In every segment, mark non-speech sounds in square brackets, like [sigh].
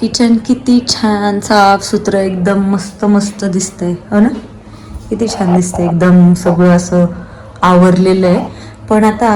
Kitchen किती छान साफ सुथरं एकदम मस्त मस्त दिसतंय. हो ना? किती छान दिसतंय एकदम सगळं असं आवरलेलं आहे. पण आता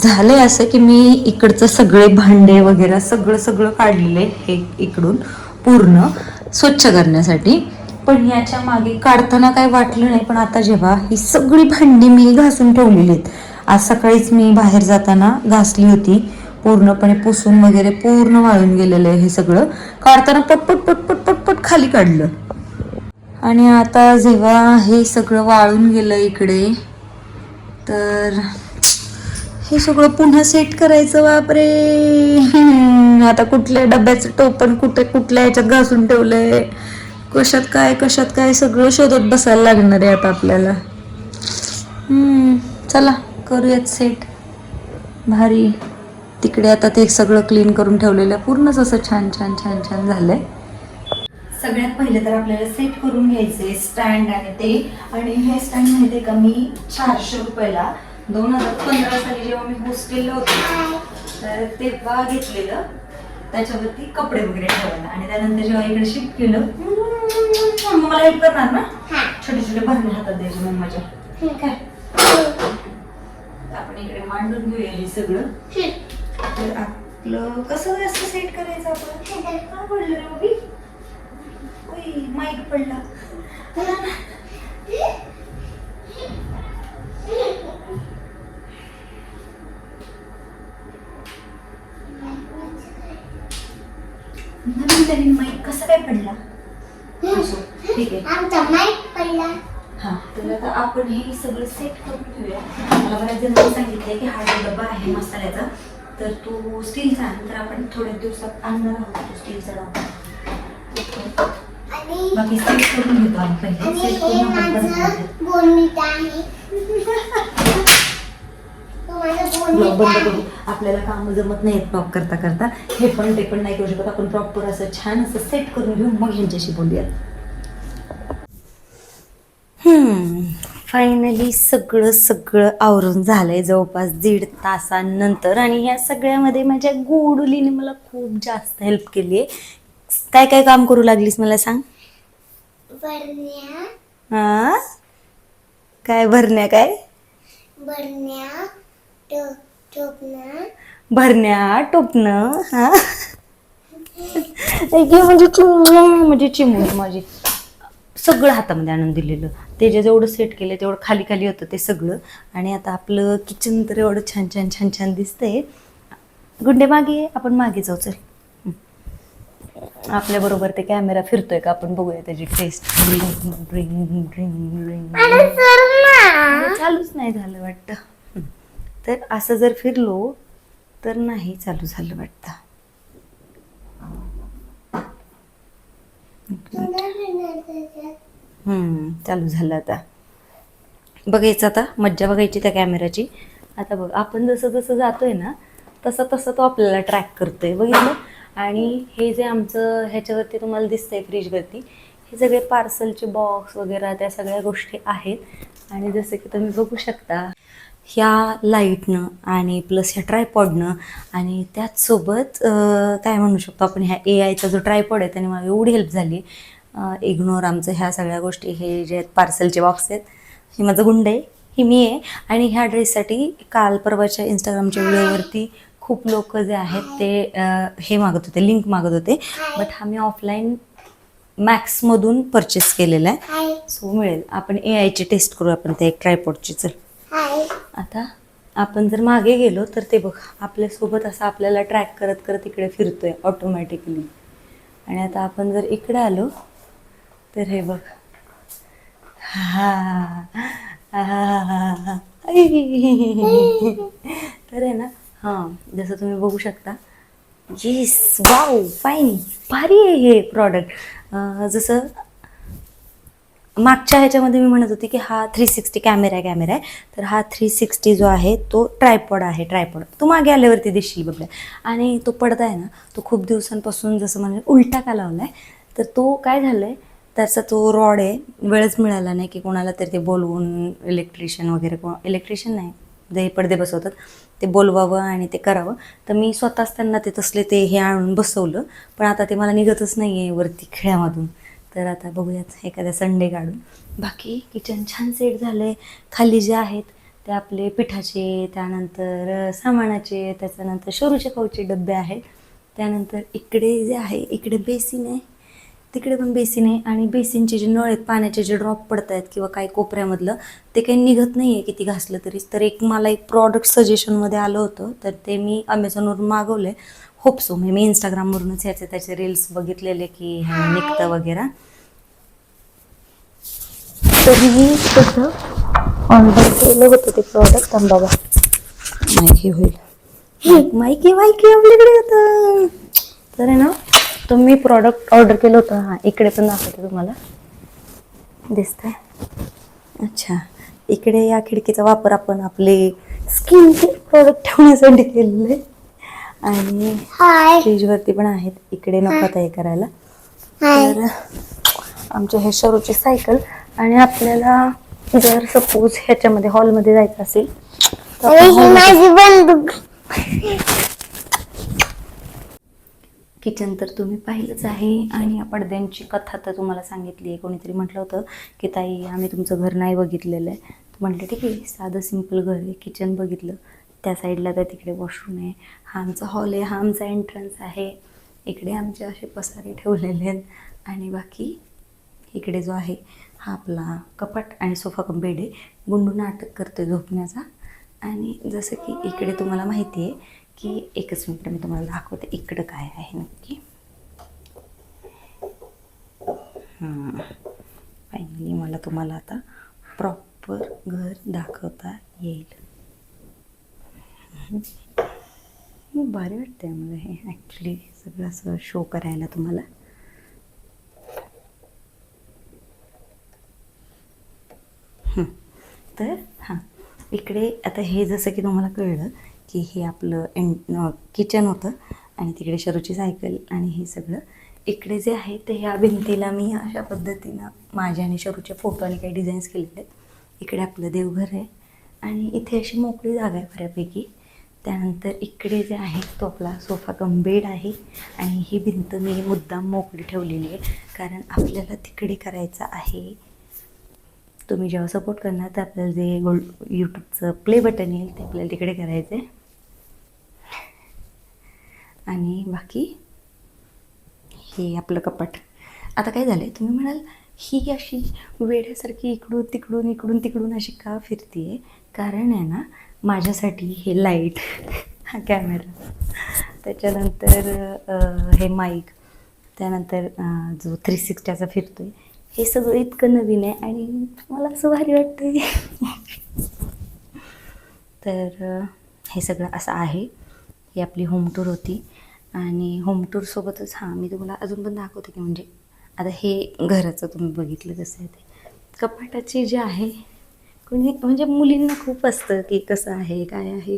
झालंय असं की मी इकडचं सगळे भांडे वगैरे सगळं सगळं काढलेले हे इकडून पूर्ण स्वच्छ करण्यासाठी. पण याच्या मागे काढताना काय वाटलं नाही पण आता जेव्हा ही सगळी भांडी मी घासून ठेवलेली आहेत. आज सकाळीच मी बाहेर जाताना घासली होती. पूर्णपणे पुसून वगैरे पूर्ण वाळून गेलेलं आहे हे सगळं. काढताना पटपट पटपट पटपट खाली काढलं. आणि आता जेव्हा हे सगळं वाळून गेलं इकडे तर हे सगळं पुन्हा सेट करायचं बापरे! आता कुठल्या डब्याचं टोपण कुठे कुठल्या ह्याच्यात घासून ठेवलंय? कशात काय कशात काय सगळं शोधत बसायला लागणार आहे आता आपल्याला. चला करूयात सेट भारी. तिकडे आता ते सगळं क्लीन करून ठेवलेलं आहे. पूर्णच असं छान छान छान छान झालंय. सगळ्यात पहिले तर आपल्याला सेट करून घ्यायचे स्टँड आणि ते. आणि हे स्टँड माहितीये का मी चारशे रुपयाला दोन हजार पंधरा साली जेव्हा मी हॉस्टेलला होते तर तेव्हा घेतलेलं. त्याच्यावरती कपडे वगैरे ठेवायला. आणि त्यानंतर जेव्हा इकडे शिफ्ट केलं मला हेल्प करणार ना? छोटे छोटे भरणे हातात द्यायचे मग माझ्या. आपण इकडे मांडून घेऊया हे सगळं. तर आपलं कसं असं सेट करायचं आपण? काय पडलं रे उभी ओय, माईक पडला. नवीन नवीन माईक कसं काय पडला? ठीक आहे. आमचा माईक पडला. हा तर आता आपण हे सगळं सेट करून घेऊया. मला बऱ्याच जणांनी सांगितलंय की हा जो डबा आहे मसाल्याचा तर तो स्टीलचा आहे तर आपण थोड्या दिवसात आणणार आहोत तो स्टीलचा डबा आणि बाकी सेट करून घेतो आपण पहिले. सेट करून आपण परत. बोनमीट आहे. बंद करू. आपल्याला काम जमत नाहीत प्रॉप करता करता. हे पण ते पण नाही करू शकत. आपण प्रॉपर असं छान असं सेट करून घेऊन मग ह्यांच्याशी बोलूयात. फायनली सगळं सगळं आवरून झालंय. जवळपास दीड तासांनंतर आणि ह्या सगळ्यामध्ये माझ्या गोडुलीने मला खूप जास्त हेल्प केली आहे काय काय काम करू लागलीस मला सांग? हा काय भरण्या काय? बरण्या टो टोपणं. भरण्या टोपणं हा? [laughs] एक म्हणजे चिमू म्हणजे चिमू माझी. सगळं हातामध्ये आणून दिलेलं. ते जे जेवढं सेट केलं तेवढं खाली खाली होतं ते सगळं. आणि आता आपलं किचन तर एवढं छान छान छान छान दिसतंय. गुंडे मागे आपण मागे जाऊ चल. आपल्याबरोबर ते कॅमेरा फिरतोय का आपण बघूया त्याची टेस्ट ड्रिंग ड्रिंग चालूच नाही झालं वाटतं. तर असं जर फिरलो तर नाही चालू झालं वाटतं. चालू झालं आता. बघायचं आता मज्जा बघायची त्या कॅमेराची आता बघ आपण जसं जसं जातोय ना तसं तसं तो आपल्याला ट्रॅक करतोय बघितलं? आणि हे जे आमचं ह्याच्यावरती तुम्हाला दिसतंय फ्रीजवरती हे सगळे पार्सलचे बॉक्स वगैरे त्या सगळ्या गोष्टी आहेत. आणि जसं की तुम्ही बघू शकता ह्या लाईटनं आणि प्लस ह्या ट्रायपॉडनं आणि त्याचसोबत काय म्हणू शकतो आपण ह्या ए आयचा जो ट्रायपॉड आहे त्याने मला एवढी हेल्प झाली. इग्नोर आमचं ह्या सगळ्या गोष्टी हे जे पार्सलचे बॉक्स आहेत हे माझं गुंड आहे ही मी आहे. आणि ह्या ड्रेससाठी काल परवाच्या इंस्टाग्रामच्या व्हिडिओवरती खूप लोक जे आहेत ते हे मागत होते लिंक मागत होते. बट हा मी ऑफलाईन मॅक्समधून परचेस केलेला आहे. सो मिळेल. आपण ए आयची टेस्ट करू आपण ते एक ट्रायपॉडची चल. आता आपण जर मागे गेलो तर ते बघ. आपल्यासोबत असं आपल्याला ट्रॅक करत करत इकडे फिरतोय ऑटोमॅटिकली आणि आता आपण जर इकडे आलो तर हे बघ. हा हा. तर आहे ना हां जसं तुम्ही बघू शकता. येस वाव फाईन भारी आहे हे प्रॉडक्ट जसं मागच्या ह्याच्यामध्ये मी म्हणत होती की हा थ्री सिक्स्टी कॅमेरा कॅमेरा आहे. तर हा थ्री सिक्स्टी जो आहे तो ट्रायपॉड आहे ट्रायपॉड तू मागे आल्यावरती दिसशील बघल्या आणि तो पडदा आहे ना तो खूप दिवसांपासून जसं म्हणजे उलटा का लावला आहे तर तो काय झालं आहे त्याचा तो रॉड आहे वेळच मिळाला नाही की कोणाला तरी ते बोलवून इलेक्ट्रिशियन वगैरे कोण इलेक्ट्रिशियन नाही जे पडदे बसवतात ते बोलवावं आणि ते करावं. तर मी स्वतःच त्यांना ते तसले ते हे आणून बसवलं पण आता ते मला निघतच नाही आहे वरती खेळामधून. तर आता बघूयात एखाद्या संडे काढून. बाकी किचन छान सेट झालं आहे खाली जे आहेत ते आपले पिठाचे त्यानंतर सामानाचे त्याच्यानंतर शोरूच्या खाऊचे डबे आहेत. त्यानंतर इकडे जे आहे इकडे बेसिन आहे. तिकडे पण बेसिन आहे आणि बेसिनचे जे नळ आहेत पाण्याचे जे ड्रॉप पडत आहेत किंवा काही कोपऱ्यामधलं ते काही निघत नाही आहे किती घासलं तरी. तर एक मला एक प्रॉडक्ट सजेशनमध्ये आलं होतं तर ते मी अमेझॉनवरून मागवलं आहे होप सो मी इंस्टाग्रामवरूनच ह्याचे त्याचे रील्स बघितलेले की हे निघतं वगैरे. तरीही मी तसं ऑर्डर केलं होतं ते प्रॉडक्ट पण माहिती होईल. माहिती माहिती आपल्याकडे होतं तर आहे ना तर मी प्रॉडक्ट ऑर्डर केलं होतं. हां इकडे पण दाखवते तुम्हाला. दिसतंय. अच्छा. इकडे या खिडकीचा वापर आपण आपले स्किन प्रॉडक्ट ठेवण्यासाठी केलेलं आहे. आणि फ्रीजवरती पण आहेत. इकडे नको हे करायला. हाय तर आमचे हे शरूची सायकल आणि आपल्याला जर सपोज ह्याच्यामध्ये हॉलमध्ये जायचं असेल तर अरे आपण ही hallमध्ये- माझी बंदूक किचन तर तुम्ही पाहिलंच आहे. आणि या पडद्यांची कथा तर तुम्हाला सांगितली आहे. कोणीतरी म्हटलं होतं की ताई आम्ही तुमचं घर नाही बघितलेलं आहे. तर म्हटलं ठीक आहे साधं सिंपल घर आहे. किचन बघितलं. त्या साईडला तर तिकडे वॉशरूम आहे. हा आमचा हॉल आहे. हा आमचा एंट्रन्स आहे. इकडे आमचे असे पसारे ठेवलेले आहेत. आणि बाकी इकडे जो आहे हा आपला कपाट आणि सोफा कम बेड आहे. गुंडू नाटक करते झोपण्याचा. आणि जसं की इकडे तुम्हाला माहिती आहे की एकच मिनिट मी तुम्हाला दाखवते इकडं काय आहे नक्की. फायनली मला तुम्हाला आता प्रॉपर घर दाखवता येईल. भारी वाटतंय मला हे ॲक्च्युली सगळं असं शो करायला तुम्हाला. तर हां इकडे आता हे जसं की तुम्हाला कळलं की हे आपलं एन किचन होतं आणि तिकडे शरूची सायकल आणि हे सगळं. इकडे जे आहे ते ह्या भिंतीला मी अशा पद्धतीनं माझ्या आणि शरूचे फोटो आणि काही डिझाईन्स केलेले आहेत. इकडे आपलं देवघर आहे आणि इथे अशी मोकळी जागा आहे बऱ्यापैकी. त्यानंतर इकडे जे आहे तो आपला सोफा कम बेड आहे आणि ही भिंत मी मुद्दाम मोकळी ठेवलेली आहे. कारण आपल्याला तिकडे करायचं आहे तुम्ही जेव्हा सपोर्ट करणार तर आपल्याला जे गोल्ड यूट्यूबचं प्ले बटन येईल ते आपल्याला तिकडे करायचं आहे आणि बाकी हे आपलं कपाट. आता काय झालं आहे तुम्ही म्हणाल ही अशी वेड्यासारखी इकडून तिकडून इकडून तिकडून अशी का फिरती आहे कारण आहे ना माझ्यासाठी हे लाइट हा कॅमेरा त्याच्यानंतर हे माईक त्यानंतर जो थ्री सिक्स्टीचा फिरतो आहे हे सगळं इतकं नवीन आहे आणि मला असं भारी वाटतं तर हे सगळं असं आहे. ही आपली होम टूर होती. आणि होम टूरसोबतच हां मी तुम्हाला अजून पण दाखवते की म्हणजे आता हे घराचं तुम्ही बघितलं कसं आहे ते. कपाटाची जे आहे कोणी म्हणजे मुलींना खूप असतं की कसं आहे काय आहे.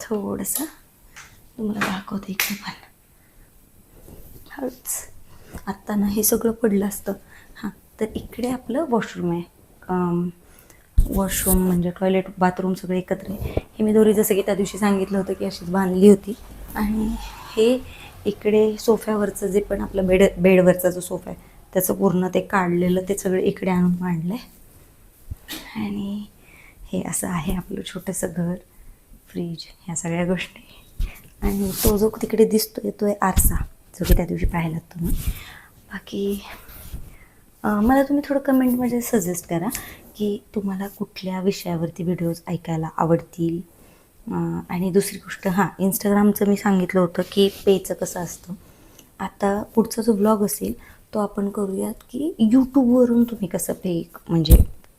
थोडंसं तुम्हाला दाखवते इकडे पण. हळूच. आत्ता ना हे सगळं पडलं असतं. हां तर इकडे आपलं वॉशरूम आहे. वॉशरूम म्हणजे टॉयलेट बाथरूम सगळं एकत्र आहे. हे मी दोरी जसं की त्या दिवशी सांगितलं होतं की अशीच बांधली होती. आणि हे इकडे सोफ्यावरचं जे पण आपलं बेड बेडवरचा जो सोफा आहे त्याचं पूर्ण ते काढलेलं ते सगळं इकडे आणून मांडलं आहे आणि हे असं आहे आपलं छोटंसं घर फ्रीज ह्या सगळ्या गोष्टी. आणि तो जो तिकडे दिसतोय तो आहे आरसा. जो की त्या दिवशी पाहिलात तुम्ही. बाकी मला तुम्ही थोडं कमेंटमध्ये सजेस्ट करा की तुम्हाला कुठल्या विषयावरती व्हिडिओज ऐकायला आवडतील. आणि दुसरी गोष्ट हां इंस्टाग्रामचं मी सांगितलं होतं की पेचं कसं असतं. आता पुढचा जो ब्लॉग असेल तो आपण करूयात की यूट्यूबवरून तुम्ही कसं पे म्हणजे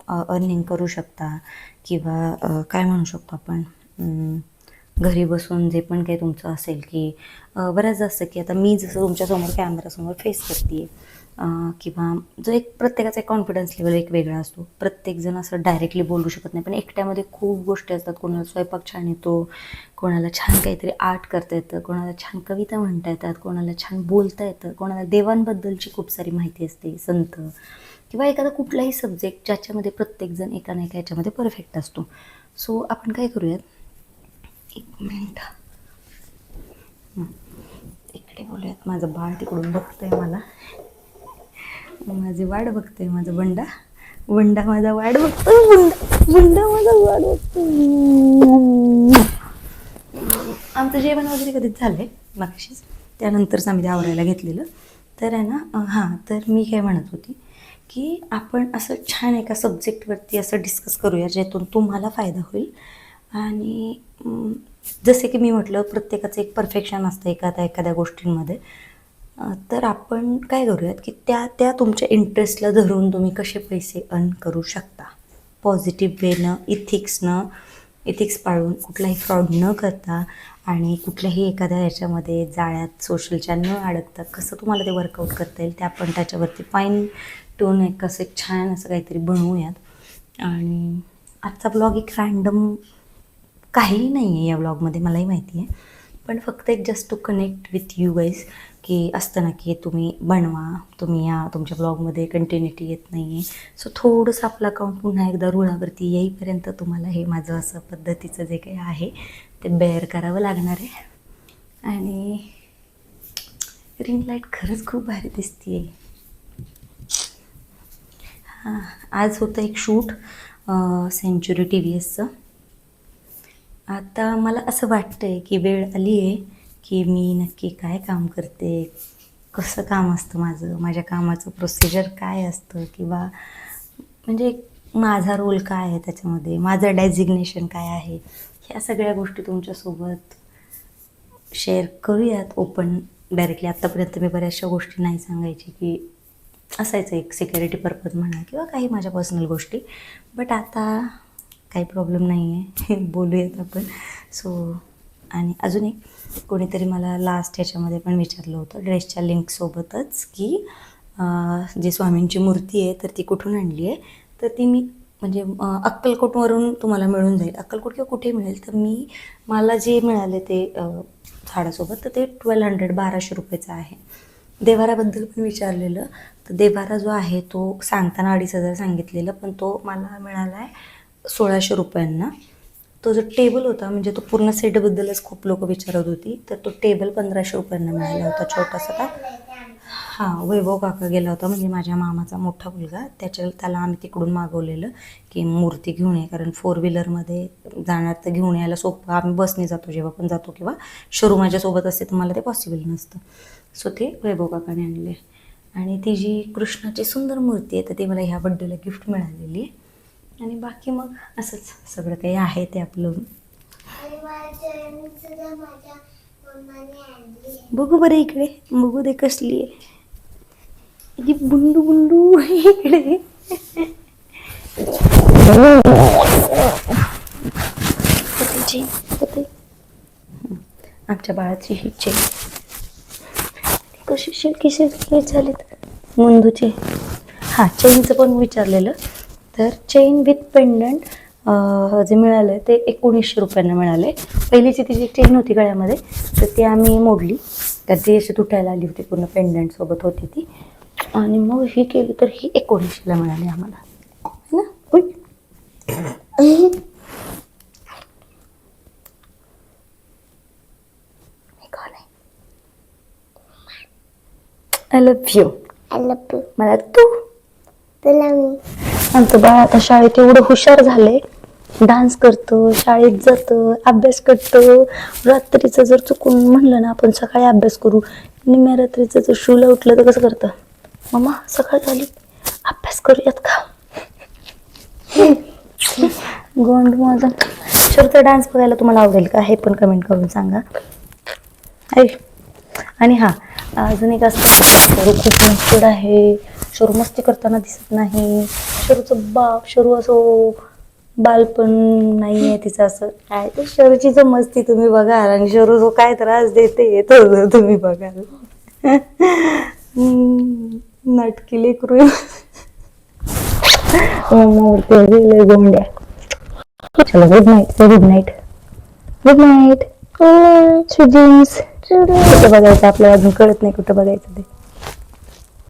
अर्निंग करू शकता किंवा काय म्हणू शकतो आपण? घरी बसून जे पण काही तुमचं असेल की अं, बऱ्याच असतं की आता मी जसं तुमच्यासमोर कॅमेरासमोर फेस करते किंवा जो एक प्रत्येकाचा एक कॉन्फिडन्स लेवल एक वेगळा असतो. प्रत्येकजण असं डायरेक्टली बोलू शकत नाही पण एकट्यामध्ये खूप गोष्टी असतात. कोणाला स्वयंपाक छान येतो कोणाला छान काहीतरी आर्ट करता येतं कोणाला छान कविता म्हणता येतात कोणाला छान बोलता येतं कोणाला देवांबद्दलची खूप सारी माहिती असते संत किंवा एखादा कुठलाही सब्जेक्ट ज्याच्यामध्ये प्रत्येकजण एका ना एका याच्यामध्ये परफेक्ट असतो. सो आपण काय करूयात? एक मिनट. इकडे बोलूयात. माझं बाळ तिकडून बघतंय मला. माझी वाट बघतोय माझा बंडा. बंडा माझा वाट बघतो बंडा बंडा माझा वाट बघतो आमचं जेवण वगैरे कधीच झालंय मागशीच त्यानंतरच आम्ही ते आवरायला घेतलेलं. तर आहे ना हां तर मी काय म्हणत होती की आपण असं छान एका सब्जेक्टवरती असं डिस्कस करूया ज्यातून तुम्हाला फायदा होईल. आणि जसे की मी म्हटलं प्रत्येकाचं एक परफेक्शन असतं एखाद्या एखाद्या गोष्टींमध्ये. तर आपण काय करूयात की त्या त्या तुमच्या इंटरेस्टला धरून तुम्ही कसे पैसे अर्न करू शकता? पॉझिटिव्ह वेनं इथिक्सनं इथिक्स पाळून कुठलाही फ्रॉड न करता आणि कुठल्याही एखाद्या ह्याच्यामध्ये जाळ्यात सोशलच्या न अडकता कसं तुम्हाला ते वर्कआउट करता येईल ते आपण त्याच्यावरती फाईन टोन एक कसं एक छान असं काहीतरी बनवूयात. आणि आजचा ब्लॉग एक रँडम काहीही नाही आहे या ब्लॉगमध्ये मलाही माहिती आहे पण फक्त एक just to connect with you guys की असतं ना की तुम्ही बनवा तुम्ही या तुमच्या ब्लॉगमध्ये कंटिन्युटी येत नाही आहे सो थोडंसं आपलं अकाउंट पुन्हा एकदा रुळावरती येईपर्यंत तुम्हाला हे माझं असं पद्धतीचं जे काही आहे ते बेअर करावं लागणार आहे. आणि रिंग लाइट खरंच खूप भारी दिसते हां आज होतं एक शूट सेंच्युरी टी व्ही एसचं आता मला असं वाटतं आहे की वेळ आली आहे की मी नक्की काय काम करते? कसं काम असतं माझं? माझ्या कामाचं प्रोसिजर काय असतं? किंवा म्हणजे माझा रोल काय आहे त्याच्यामध्ये? माझं डेझिग्नेशन काय आहे? ह्या सगळ्या गोष्टी तुमच्यासोबत शेअर करूयात ओपन डायरेक्टली आत्तापर्यंत मी बऱ्याचशा गोष्टी नाही सांगायची की असायचं एक सिक्युरिटी पर्पज म्हणा किंवा काही माझ्या पर्सनल गोष्टी. बट आता काही प्रॉब्लेम नाही आहे बोलूयात आपण. सो आणि अजून एक कोणीतरी मला लास्ट ह्याच्यामध्ये पण विचारलं होतं ड्रेसच्या लिंकसोबतच की जे जी स्वामींची मूर्ती आहे तर ती कुठून आणली आहे? तर ती मी म्हणजे अक्कलकोटवरून तुम्हाला मिळून जाईल. अक्कलकोट किंवा कुठे मिळेल तर मी मला जे मिळाले ते झाडासोबत तर ते ट्वेल्व हंड्रेड बाराशे रुपयेचं आहे. देवाराबद्दल पण विचारलेलं. तर देवारा जो आहे तो सांगताना अडीच हजार सांगितलेलं पण तो मला मिळाला आहे सोळाशे रुपयांना. तो जो टेबल होता म्हणजे तो पूर्ण सेटबद्दलच खूप लोक विचारत होती तर तो टेबल पंधराशे रुपयांना मिळाला होता छोटासा का? हां वैभव काका गेला होता म्हणजे माझ्या मामाचा मोठा मुलगा. त्याच्या त्याला आम्ही तिकडून मागवलेलं की मूर्ती घेऊन ये कारण फोर व्हीलरमध्ये जाणार तर घेऊन यायला सोपं. आम्ही बसने जातो जेव्हा पण जातो किंवा शरू माझ्यासोबत असते तर मला ते पॉसिबल नसतं. सो ते वैभव काकाने आणले. आणि ती जी कृष्णाची सुंदर मूर्ती आहे तर ती मला ह्या बड्डेला गिफ्ट मिळालेली आहे. आणि बाकी मग असंच सगळं काही आहे ते आपलं. बघू बरं इकडे. बघू दे कसली आहे. बुंडू बुंडू इकडे. आमच्या बाळाची ही चेन कशी शिल्की शिल्की झालीत मुंदूची. हां चेनचं पण विचारलेलं. तर चेन विथ पेंडंट जे मिळालं ते एकोणीसशे रुपयांना मिळाले पहिलीची ती जी चेन होती गळ्यामध्ये तर ती आम्ही मोडली. तर ती अशी तुटायला आली होती पूर्ण पेंडंटसोबत होती ती. आणि मग ही केली तर ही एकोणीसशेला मिळाली आम्हाला. है ना? उई. आई. हे कोण आहे? आय लव्ह यू मला तू. तुला मी आमचं बाळ आता शाळेत एवढं हुशार झालंय डान्स करतो शाळेत जातं अभ्यास करतो. रात्रीचं जर चुकून म्हणलं ना आपण सकाळी अभ्यास करू. निम्या रात्रीचं जर शूला उठलं तर कसं करतं? मम्मा सकाळ झाली. अभ्यास करूयात का? [laughs] गोंड माझा. शरूचा डान्स बघायला तुम्हाला आवडेल का? हे पण कमेंट करून सांगा. ऐ आणि हा अजून एक असतं. खूप मस्त आहे. शोर मस्ती करताना दिसत नाही. शरूचं बाप शरू असो बालपण नाही आहे तिचं असं. काय ते शरूची तर मस्ती तुम्ही बघाल आणि शरू जो काय त्रास देते तो तुम्ही बघाल. नटकिली क्रू लेकरू गेले गोंड्या चला good night good night good night सुजीन्स कुठं बघायचं आपल्याला? अजून कळत नाही कुठं बघायचं ते.